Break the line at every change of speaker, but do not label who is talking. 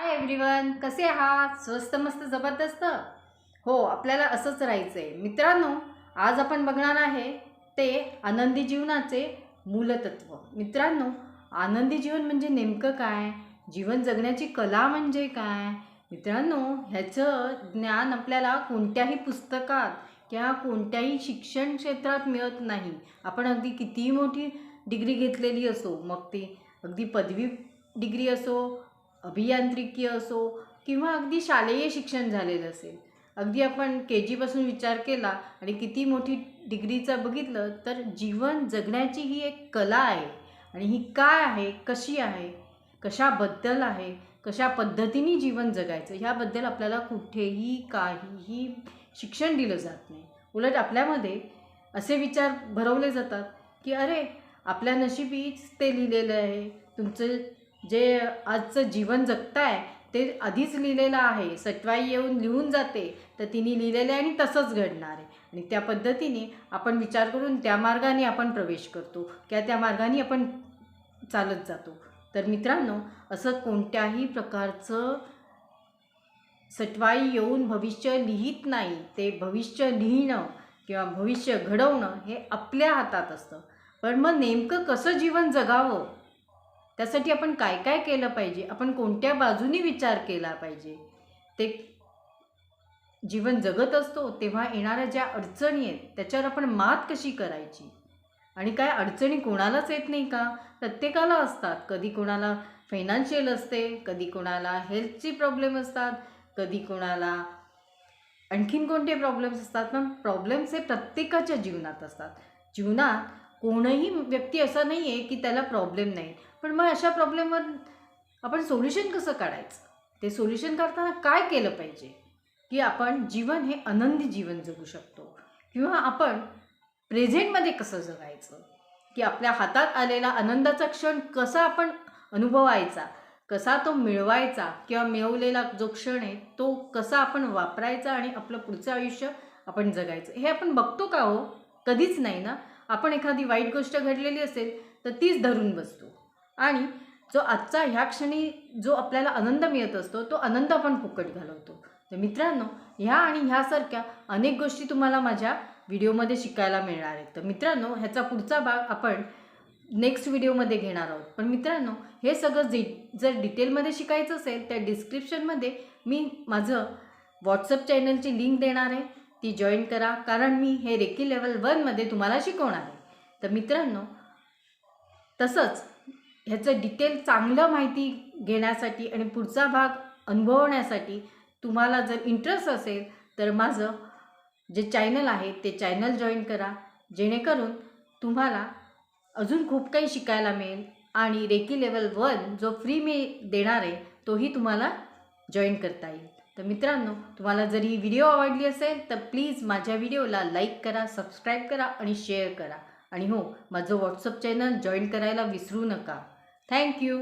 Hi everyone कसे आहात? स्वस्त मस्त जबरदस्त? हो आपल्याला असंच राहायचं आहे मित्रांनो आज आपण बघणार आहे ते आनंदी जीवनाचे मूलतत्व. मित्रांनो आनंदी जीवन म्हणजे नेमकं काय? जीवन जगण्याची कला म्हणजे काय? मित्रांनो ह्याचं ज्ञान आपल्याला कोणत्याही पुस्तकात किंवा कोणत्याही शिक्षण क्षेत्रात मिळत नाही. आपण अगदी कितीही मोठी डिग्री घेतलेली असो मग ती अगदी पदवी डिग्री असो अभियांत्रिकी असो किंवा अगदी शालेय शिक्षण झालेलं असेल. अगदी आपण के जीपासून विचार केला आणि किती मोठी डिग्रीचं बघितलं तर जीवन जगण्याची ही एक कला आहे. आणि ही काय आहे कशी आहे कशाबद्दल आहे कशा पद्धतीने जीवन जगायचं ह्याबद्दल आपल्याला कुठेही काहीही शिक्षण दिलं जात नाही. उलट आपल्यामध्ये असे विचार भरवले जातात की अरे आपल्या नशिबीच ते लिहिलेलं आहे. तुमचं जे आजचं जीवन जगताय ते आधीच लिहिलेलं आहे. सटवाई येऊन लिहून जाते तर तिने लिहिलेलं आहे आणि तसंच घडणार आहे. आणि त्या पद्धतीने आपण विचार करून त्या मार्गाने आपण प्रवेश करतो. किंवा त्या मार्गाने आपण चालत जातो. तर मित्रांनो असं कोणत्याही प्रकारचं सटवाई येऊन भविष्य लिहित नाही ते भविष्य लिहिणं किंवा भविष्य घडवणं हे आपल्या हातात असतं. पण मग नेमकं कसं जीवन जगावं? त्यासाठी आपण काय काय केलं पाहिजे? आपण कोणत्या बाजूनी विचार केला पाहिजे? ते जीवन जगत असतो तेव्हा येणाऱ्या ज्या अडचणी आहेत त्याच्यावर आपण मात कशी करायची? आणि काय अडचणी कोणालाच येत नाही का? प्रत्येकाला असतात. कधी कोणाला फायनान्शियल असते कधी कोणाला हेल्थची प्रॉब्लेम असतात कधी कोणाला आणखीन कोणते प्रॉब्लेम्स असतात? पण प्रॉब्लेम्स हे प्रत्येकाच्या जीवनात असतात. जीवनात कोणही व्यक्ती असा नाही आहे की त्याला प्रॉब्लेम नाही. पण मग अशा प्रॉब्लेमवर आपण सोल्युशन कसं काढायचं? ते सोल्युशन काढताना काय केलं पाहिजे? की आपण जीवन हे आनंदी जीवन जगू शकतो. किंवा आपण प्रेझेंटमध्ये कसं जगायचं? की आपल्या हातात आलेला आनंदाचा क्षण कसा आपण अनुभवायचा? कसा तो मिळवायचा? किंवा मिळवलेला जो क्षण आहे तो कसा आपण वापरायचा आणि आपलं पुढचं आयुष्य आपण जगायचं? हे आपण बघतो का हो? कधीच नाही ना? आपण एखादी वाईट गोष्ट घडलेली असेल तर तीच धरून बसतो. आणि जो आजचा ह्या क्षणी जो आपल्याला आनंद मिळत असतो तो आनंद आपण फुकट घालवतो. तर मित्रांनो ह्या आणि ह्यासारख्या अनेक गोष्टी तुम्हाला माझ्या व्हिडिओमध्ये शिकायला मिळणार आहेत. तर मित्रांनो ह्याचा पुढचा भाग आपण नेक्स्ट व्हिडिओमध्ये घेणार आहोत. पण मित्रांनो हे सगळं जे जर डिटेलमध्ये शिकायचं असेल त्या डिस्क्रिप्शनमध्ये मी माझं व्हॉट्सअप चॅनलची लिंक देणार आहे. ती जॉईन करा कारण मी हे रेकी लेवल वनमध्ये तुम्हाला शिकवणार आहे. तर मित्रांनो तसंच ह्याचं डिटेल चांगलं माहिती घेण्यासाठी आणि पुढचा भाग अनुभवण्यासाठी तुम्हाला जर इंटरेस्ट असेल तर माझं जे चॅनल आहे ते चॅनल जॉईन करा. जेणेकरून तुम्हाला अजून खूप काही शिकायला मिळेल आणि रेकी लेवल वन जो फ्री मी देणार आहे तोही तुम्हाला जॉईन करता येईल. तर मित्रांनो तुम्हाला जर ही व्हिडिओ आवडली असेल तर प्लीज माझ्या व्हिडिओला लाईक करा सबस्क्राईब करा आणि शेअर करा. आणि हो माझं व्हॉट्सअप चॅनल जॉईन करायला विसरू नका. थँक्यू